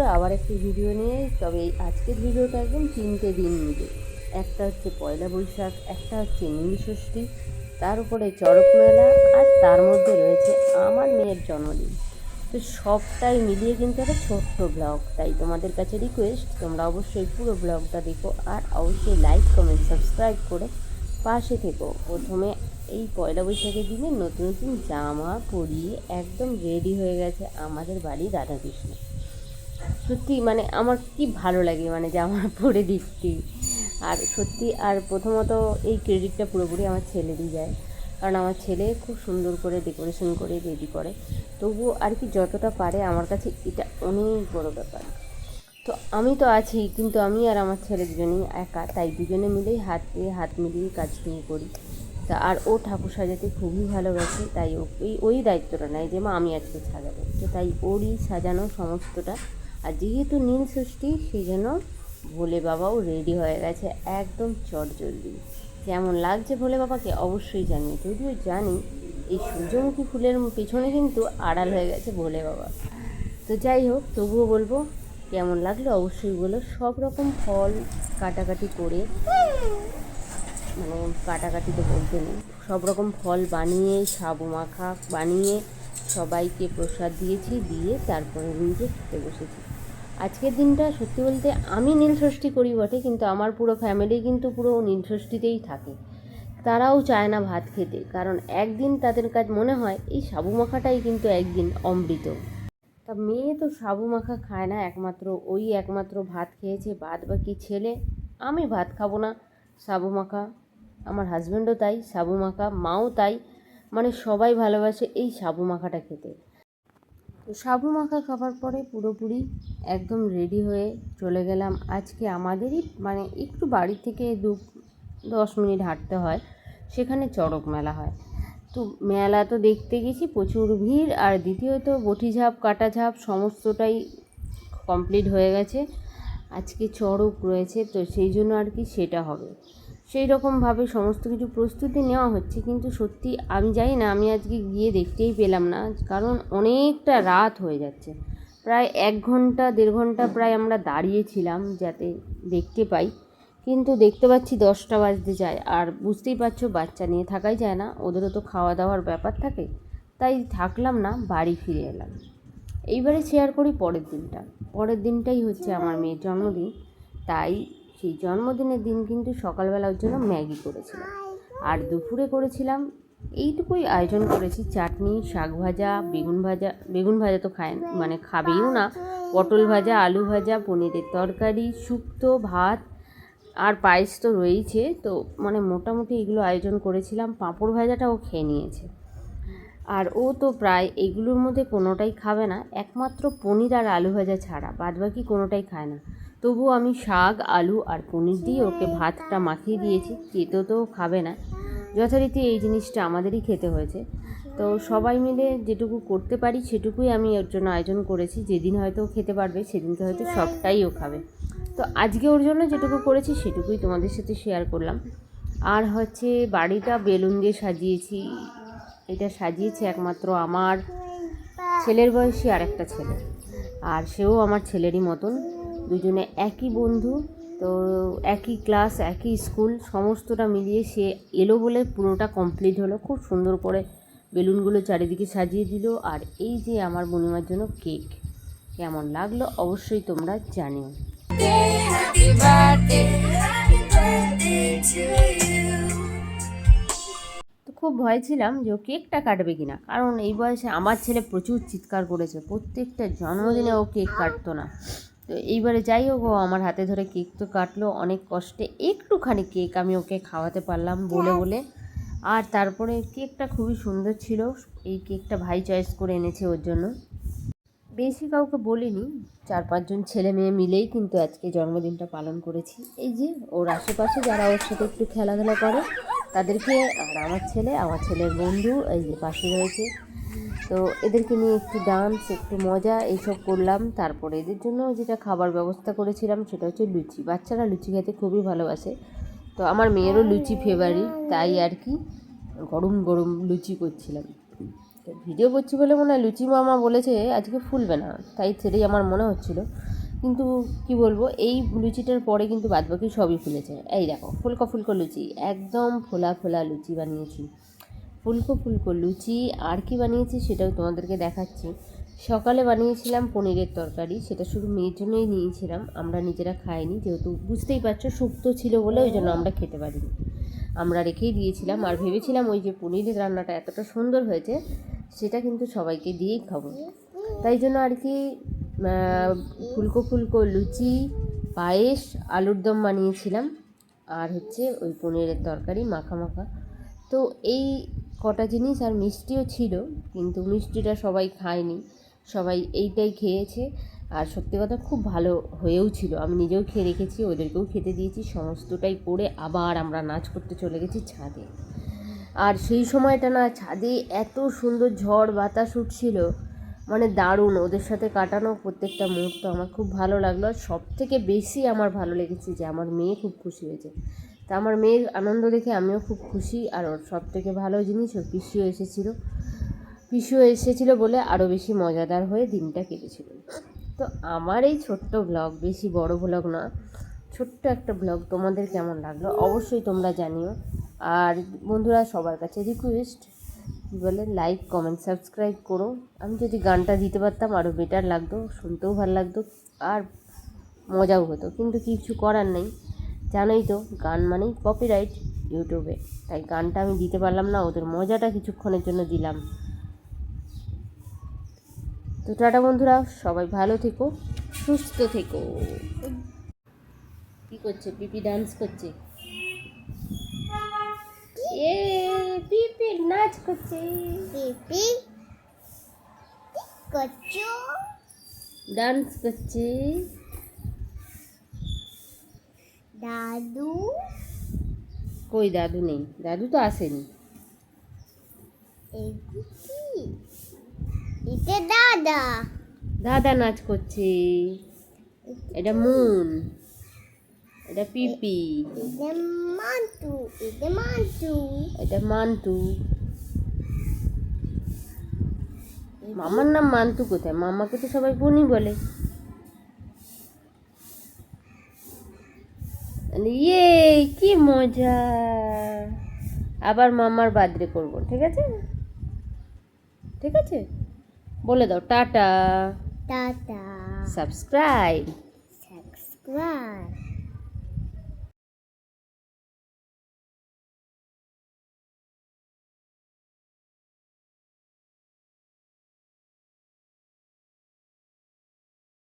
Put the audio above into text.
বন্ধুরা, আবার একটি ভিডিও নিয়ে। তবে এই আজকের ভিডিওটা একদম তিনটে দিন মিলে। একটা হচ্ছে পয়লা বৈশাখ, একটা হচ্ছে নীল ষষ্ঠী, তার উপরে চড়ক মেলা, আর তার মধ্যে রয়েছে আমার মেয়ের জন্মদিন। তো সবটাই মিলিয়ে কিন্তু একটা ছোট্ট ব্লগ তাই তোমাদের কাছে রিকোয়েস্ট তোমরা অবশ্যই পুরো ব্লগটা দেখো, আর অবশ্যই লাইক কমেন্ট সাবস্ক্রাইব করে পাশে থেকো। প্রথমে এই পয়লা বৈশাখের দিনে নতুন নতুন জামা পরিয়ে একদম রেডি হয়ে গেছে আমাদের বাড়ি রাধাকৃষ্ণ। সত্যি মানে আমার কি ভালো লাগে মানে জামা পরে দেখতে আর সত্যি, আর প্রথমত এই ক্রেডিটটা পুরোপুরি আমার ছেলেরই যায়। কারণ আমার ছেলে খুব সুন্দর করে ডেকোরেশন করে রেডি করে। তবুও আর কি যতটা পারে আমার কাছে এটা অনেক বড় ব্যাপার। তো আমি তো আছি, কিন্তু আমি আর আমার ছেলে দুজনেই একা। তাই দুজনে মিলেই হাত দিয়ে হাত মিলিয়ে কাজটুকু করি। তা আর ও ঠাকুর সাজাতে খুবই ভালোবাসে, তাই ওই ওই দায়িত্বটা নেয় যে, মা, আমি আজকে সাজাবো। তো তাই ওরই সাজানো সমস্তটা আর যেহেতু নীল ষষ্ঠী সেই জন্য ভোলে বাবাও রেডি হয়ে গেছে একদম চটজলদি। কেমন লাগছে ভোলে বাবাকে অবশ্যই জানি যদিও জানি এই সূর্যমুখী ফুলের পেছনে কিন্তু আড়াল হয়ে গেছে ভোলে বাবা। তো যাই হোক, তবুও বলব, কেমন লাগল অবশ্যই বলো। সব রকম ফল কাটাকাটি করে মানে কাটাকাটি তো বলতে নেই, সব রকম ফল বানিয়ে, সাবু মাখা বানিয়ে সবাইকে প্রসাদ দিয়েছি, দিয়ে তারপরে নিজে খেতে বসেছি। আজকের দিনটা সত্যি বলতে আমি নীলষষ্ঠী করি বটে, কিন্তু আমার পুরো ফ্যামিলি কিন্তু পুরো নীলষষ্ঠীতেই থাকে। তারাও চায় না ভাত খেতে, কারণ একদিন তাদের কাজ মনে হয় এই সাবু মাখাটাই কিন্তু একদিন অমৃত। তা মেয়ে তো সাবু মাখা খায় না, একমাত্র ওই একমাত্র ভাত খেয়েছে, বাদ বাকি ছেলে, আমি ভাত খাব না, সাবু মাখা। আমার হাজব্যান্ডও তাই, সাবু মাখা, মাও তাই। মানে সবাই ভালোবাসে এই সাবু মাখাটা খেতে। তো সাবু মাখা খাবার পরে পুরোপুরি একদম রেডি হয়ে চলে গেলাম। আজকে আমাদেরই মানে একটু বাড়ি থেকে দু, দশ মিনিট হাঁটতে হয়, সেখানে চড়ক মেলা হয়। তো মেলা তো দেখতে গেছি, প্রচুর ভিড়, আর দ্বিতীয়ত বটি ঝাপ কাটা ঝাপ সমস্তটাই কমপ্লিট হয়ে গেছে। আজকে চড়ক রয়েছে, তো সেই জন্য আর কি সেটা হবে। সেই রকমভাবে সমস্ত কিছু প্রস্তুতি নেওয়া হচ্ছে, কিন্তু সত্যি আমি জানি না, আমি আজকে গিয়ে দেখতেই পেলাম না, কারণ অনেকটা রাত হয়ে যাচ্ছে। প্রায় এক ঘণ্টা, দেড় ঘণ্টা প্রায় আমরা দাঁড়িয়েছিলাম যাতে দেখতে পাই, কিন্তু দেখতে পাচ্ছি দশটা বাজতে যায়, আর বুঝতেই পারছ বাচ্চা নিয়ে থাকাই যায় না, ওদেরও তো খাওয়া দাওয়ার ব্যাপার থাকে, তাই থাকলাম না, বাড়ি ফিরে এলাম। এইবারে শেয়ার করি পরের দিনটা, পরের দিনটাই হচ্ছে আমার মেয়ের জন্মদিন, তাই সেই জন্মদিনের দিন কিন্তু সকালবেলার জন্য ম্যাগি করেছিলাম। আর দুপুরে করেছিলাম, এইটুকুই আয়োজন করেছি, চাটনি, শাক ভাজা, বেগুন ভাজা বেগুন ভাজা তো খায় মানে খাবেইও না, পটল ভাজা, আলু ভাজা, পনিরের তরকারি, শুক্তো, ভাত, আর পায়েস তো রয়েইছে, তো মানে মোটামুটি এগুলো আয়োজন করেছিলাম, পাঁপড় ভাজাটাও খেয়ে নিয়েছে। আর ও তো প্রায় এগুলোর মধ্যে কোনোটাই খাবে না, একমাত্র পনির আর আলু ভাজা ছাড়া, বাদবাকি কোনোটাই খায় না। তবুও আমি শাক, আলু আর পনির দিয়ে ওকে ভাতটা মাখিয়ে দিয়েছি কেতো তো খাবে না। যথারীতি এই জিনিসটা আমাদেরই খেতে হয়েছে। তো সবাই মিলে যেটুকু করতে পারি সেটুকুই আমি ওর জন্য আয়োজন করেছি। যেদিন হয়তো খেতে পারবে, সেদিনকে হয়তো সবটাই ও খাবে। তো আজকে ওর জন্য যেটুকু করেছি সেটুকুই তোমাদের সাথে শেয়ার করলাম। আর হচ্ছে বাড়িটা বেলুন দিয়ে সাজিয়েছি। এটা সাজিয়েছে একমাত্র আমার ছেলের বয়সী আর একটা ছেলে। আর সেও আমার ছেলেরই মতন। দুজনে একই বন্ধু, তো একই ক্লাস, একই স্কুল, সমস্তটা মিলিয়ে সে এলো বলে পুরোটা কমপ্লিট হলো। খুব সুন্দর করে বেলুনগুলো চারিদিকে সাজিয়ে দিল। আর এই যে আমার বুনিমার জন্য কেক, কেমন লাগল অবশ্যই তোমরা জানিও. তো খুব ভয় ছিলাম যে ও কেকটা কাটবে কিনা, কারণ এই বয়সে আমার ছেলে প্রচুর চিৎকার করেছে। প্রত্যেকটা জন্মদিনে ও কেক কাটতো না। তো এইবারে যাই হোক, ও আমার হাতে ধরে কেক তো কাটলো, অনেক কষ্টে একটুখানি কেক আমি ওকে খাওয়াতে পারলাম বলে বলে। আর তারপরে কেকটা খুবই সুন্দর ছিল, এই কেকটা ভাই চয়েস করে এনেছে ওর জন্য। বেশি কাউকে বলিনি, চার পাঁচজন ছেলে মেয়ে মিলেই কিন্তু আজকে জন্মদিনটা পালন করেছি। এই যে ওর আশেপাশে যারা ওর সাথে একটু খেলাধুলা করে, তাদেরকে আর আমার ছেলে, আমার ছেলের বন্ধু, এই যে পাশে রয়েছে তো এদেরকে নিয়ে একটু ডান্স একটু মজা এইসব করলাম। তারপরে এদের জন্য যেটা খাবার ব্যবস্থা করেছিলাম সেটা হচ্ছে লুচি। বাচ্চারা লুচি খেতে খুবই ভালোবাসে। তো আমার মেয়েরও লুচি ফেভারিট তাই আর কি গরম গরম লুচি করছিলাম। তো ভিডিও করছি বলে মনে হয় লুচি মামা বলেছে, আজকে ফুলবে না। তাই সেটাই আমার মনে হচ্ছিল। কিন্তু কি বলব, এই লুচিটার পরে কিন্তু বাদবাকি সবই ফুলেছে। এই দেখো, ফুলকো ফুলকো লুচি, একদম ফোলা ফোলা লুচি বানিয়েছি। ফুলকো ফুলকো লুচি আর কি বানিয়েছি সেটাও তোমাদেরকে দেখাচ্ছি। সকালে বানিয়েছিলাম পনিরের তরকারি, সেটা শুধু মেয়ের জন্যই নিয়েছিলাম, আমরা নিজেরা খাইনি, যেহেতু বুঝতেই পারছ শুক্তো ছিল বলে ওই জন্য আমরা খেতে পারিনি। আমরা রেখেই দিয়েছিলাম আর ভেবেছিলাম ওই যে পনিরের রান্নাটা এতটা সুন্দর হয়েছে, সেটা কিন্তু সবাইকে দিয়েই খাব। তাই জন্য আর কি ফুলকো ফুলকো লুচি, পায়েস, আলুর দম বানিয়েছিলাম, আর হচ্ছে ওই পনিরের তরকারি মাখা মাখা। তো এই কটা জিনিস আর মিষ্টিও ছিল, কিন্তু মিষ্টিটা সবাই খায়নি। সবাই এইটাই খেয়েছে। আর সত্যি কথা খুব ভালো হয়েও ছিল। আমি নিজেও খেয়ে রেখেছি, ওদেরকেও খেতে দিয়েছি, সমস্তটাই করে আবার আমরা নাচ করতে চলে গেছি ছাদে। আর সেই সময়টা না, ছাদে এত সুন্দর ঝড় বাতাস উঠছিল মানে দারুণ। ওদের সাথে কাটানো প্রত্যেকটা মুহূর্ত আমার খুব ভালো লাগল। আর সব থেকে বেশি আমার ভালো লেগেছে যে আমার মেয়ে খুব খুশি হয়েছে। তা আমার মেয়ের আনন্দ দেখে আমিও খুব খুশি, আর ওর সব থেকে ভালো জিনিস ওর পিসিও এসেছিল। পিসিও এসেছিল বলে আরও বেশি মজাদার হয়ে দিনটা কেটেছিল। তো আমার এই ছোট্ট ব্লগ বেশি বড় ব্লগ না, ছোট্ট একটা ব্লগ তোমাদের কেমন লাগল অবশ্যই তোমরা জানিও। আর বন্ধুরা, সবার কাছে রিকোয়েস্ট কী বলে লাইক কমেন্ট সাবস্ক্রাইব করো। আমি যদি গানটা দিতে পারতাম আরও বেটার লাগতো, শুনতেও ভালো লাগতো, আর মজাও হতো, কিন্তু কিছু করার নেই। জানোই তো গান মানেই কপিরাইট ইউটিউবে তাই গানটা আমি দিতে পারলাম না ওদের মজাটা কিছুক্ষণের জন্য দিলাম। তো টাটা বন্ধুরা সবাই ভালো থেকো সুস্থ থেকো। কি করছে? পিপি ডান্স করছে? এ পিপি নাচ করছে। পিপি কচু ডান্স করছে। দাদু? কই দাদু নেই? দাদু তো আসেনি। এটা দাদা। দাদা নাচ করছে। এটা মুন। এটা পিপি। এটা মান্টু। এটা মান্টু। এটা মান্টু। মামার নাম মান্টু কোথায়? মামাকে তো সবাই বনি বলে। ইয়ে কি মজা। আবার মামার বাদরে করব ঠিক আছে? ঠিক আছে? বলে দাও টাটা। টাটা। Subscribe subscribe